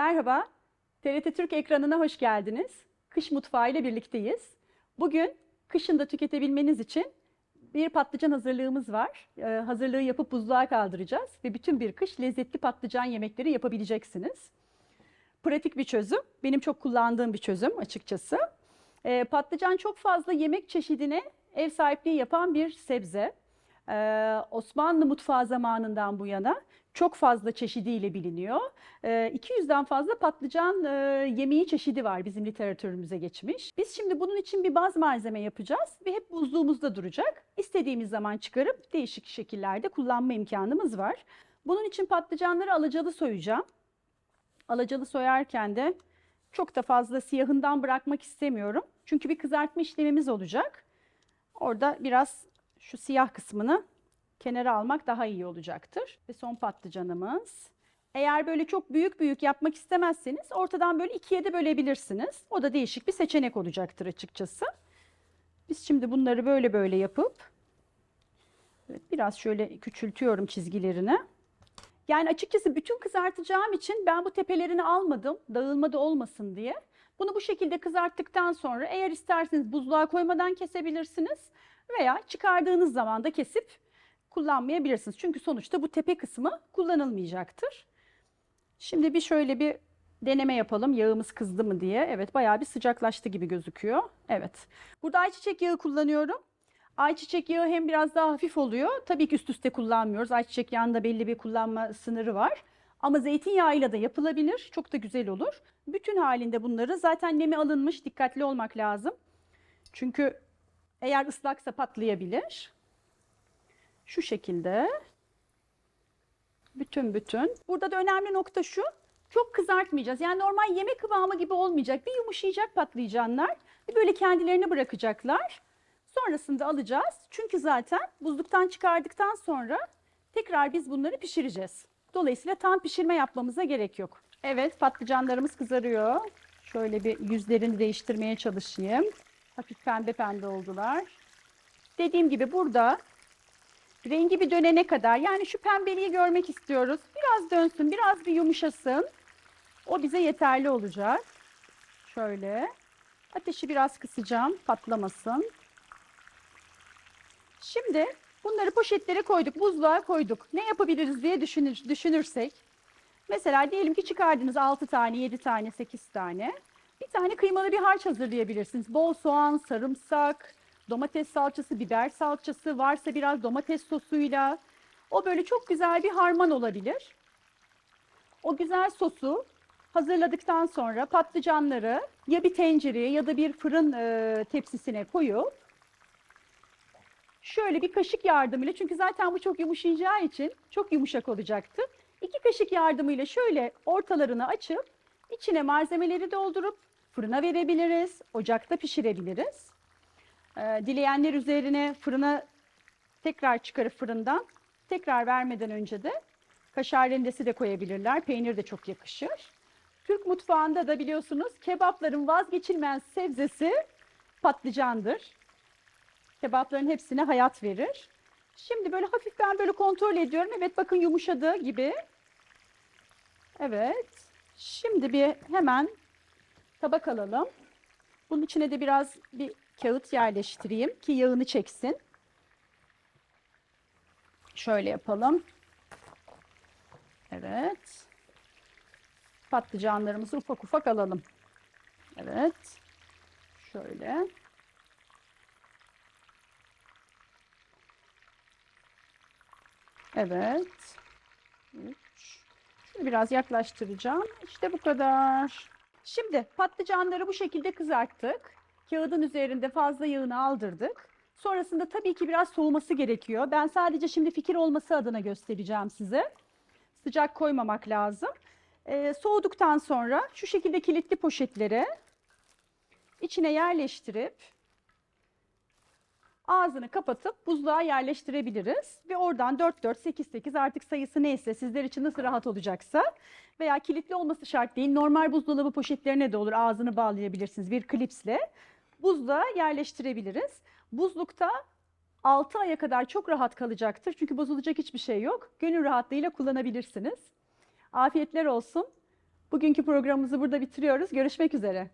Merhaba, TRT Türk ekranına hoş geldiniz. Kış mutfağı ile birlikteyiz. Bugün kışın da tüketebilmeniz için bir patlıcan hazırlığımız var. Ee, hazırlığı yapıp buzluğa kaldıracağız ve bütün bir kış lezzetli patlıcan yemekleri yapabileceksiniz. Pratik bir çözüm, benim çok kullandığım bir çözüm açıkçası. Ee, patlıcan çok fazla yemek çeşidine ev sahipliği yapan bir sebze. Ee, Osmanlı mutfağı zamanından bu yana çok fazla çeşidiyle biliniyor. Ee, 200'den fazla patlıcan e, yemeği çeşidi var bizim literatürümüze geçmiş. Biz şimdi bunun için bir baz malzeme yapacağız ve hep buzluğumuzda duracak. İstediğimiz zaman çıkarıp değişik şekillerde kullanma imkanımız var. Bunun için patlıcanları alacalı soyacağım. Alacalı soyarken de çok da fazla siyahından bırakmak istemiyorum. Çünkü bir kızartma işlemimiz olacak. Orada biraz şu siyah kısmını kenara almak daha iyi olacaktır. Ve son patlıcanımız. Eğer böyle çok büyük büyük yapmak istemezseniz ortadan böyle ikiye de bölebilirsiniz. O da değişik bir seçenek olacaktır açıkçası. Biz şimdi bunları böyle böyle yapıp evet, biraz şöyle küçültüyorum çizgilerini. Yani açıkçası bütün kızartacağım için ben bu tepelerini almadım. Dağılma da olmasın diye. Bunu bu şekilde kızarttıktan sonra eğer isterseniz buzluğa koymadan kesebilirsiniz. Veya çıkardığınız zaman da kesip kullanmayabilirsiniz. Çünkü sonuçta bu tepe kısmı kullanılmayacaktır. Şimdi bir şöyle bir deneme yapalım. Yağımız kızdı mı diye. Evet bayağı bir sıcaklaştı gibi gözüküyor. Evet. Burada ayçiçek yağı kullanıyorum. Ayçiçek yağı hem biraz daha hafif oluyor. Tabii ki üst üste kullanmıyoruz. Ayçiçek yağında belli bir kullanma sınırı var. Ama zeytinyağıyla da yapılabilir. Çok da güzel olur. Bütün halinde bunları zaten nemi alınmış. Dikkatli olmak lazım. Çünkü eğer ıslaksa patlayabilir. Şu şekilde. Bütün bütün. Burada da önemli nokta şu. Çok kızartmayacağız. Yani normal yemek kıvamı gibi olmayacak. Bir yumuşayacak patlıcanlar. Bir böyle kendilerini bırakacaklar. Sonrasında alacağız. Çünkü zaten buzluktan çıkardıktan sonra tekrar biz bunları pişireceğiz. Dolayısıyla tam pişirme yapmamıza gerek yok. Evet patlıcanlarımız kızarıyor. Şöyle bir yüzlerini değiştirmeye çalışayım. Hafif pembe pembe oldular. Dediğim gibi burada rengi bir dönene kadar yani şu pembeliği görmek istiyoruz. Biraz dönsün, biraz bir yumuşasın. O bize yeterli olacak. Şöyle. Ateşi biraz kısacağım patlamasın. Şimdi bunları poşetlere koyduk, buzluğa koyduk. Ne yapabiliriz diye düşünür, düşünürsek. Mesela diyelim ki çıkardınız 6 tane, 7 tane, 8 tane. Bir tane kıymalı bir harç hazırlayabilirsiniz. Bol soğan, sarımsak, domates salçası, biber salçası, varsa biraz domates sosuyla. O böyle çok güzel bir harman olabilir. O güzel sosu hazırladıktan sonra patlıcanları ya bir tencereye ya da bir fırın e, tepsisine koyup şöyle bir kaşık yardımıyla çünkü zaten bu çok yumuşayacağı için çok yumuşak olacaktı. İki kaşık yardımıyla şöyle ortalarını açıp içine malzemeleri doldurup fırına verebiliriz, ocakta pişirebiliriz. Ee, dileyenler üzerine fırına tekrar çıkarıp fırından tekrar vermeden önce de kaşar rendesi de koyabilirler. Peynir de çok yakışır. Türk mutfağında da biliyorsunuz kebapların vazgeçilmez sebzesi patlıcandır. Kebapların hepsine hayat verir. Şimdi böyle hafif ben böyle kontrol ediyorum. Evet bakın yumuşadı gibi. Evet. Şimdi bir hemen tabak alalım. Bunun içine de biraz bir kağıt yerleştireyim ki yağını çeksin. Şöyle yapalım. Evet. Patlıcanlarımızı ufak ufak alalım. Evet. Şöyle. Evet. Üç. Şunu biraz yaklaştıracağım. İşte bu kadar. Şimdi patlıcanları bu şekilde kızarttık. Kağıdın üzerinde fazla yağını aldırdık. Sonrasında tabii ki biraz soğuması gerekiyor. Ben sadece şimdi fikir olması adına göstereceğim size. Sıcak koymamak lazım. Ee, soğuduktan sonra şu şekilde kilitli poşetlere içine yerleştirip ağzını kapatıp buzluğa yerleştirebiliriz. Ve oradan 4 4 8 8 artık sayısı neyse sizler için nasıl rahat olacaksa veya kilitli olması şart değil. Normal buzdolabı poşetlerine de olur. Ağzını bağlayabilirsiniz bir klipsle. Buzluğa yerleştirebiliriz. Buzlukta 6 aya kadar çok rahat kalacaktır. Çünkü bozulacak hiçbir şey yok. Gönül rahatlığıyla kullanabilirsiniz. Afiyetler olsun. Bugünkü programımızı burada bitiriyoruz. Görüşmek üzere.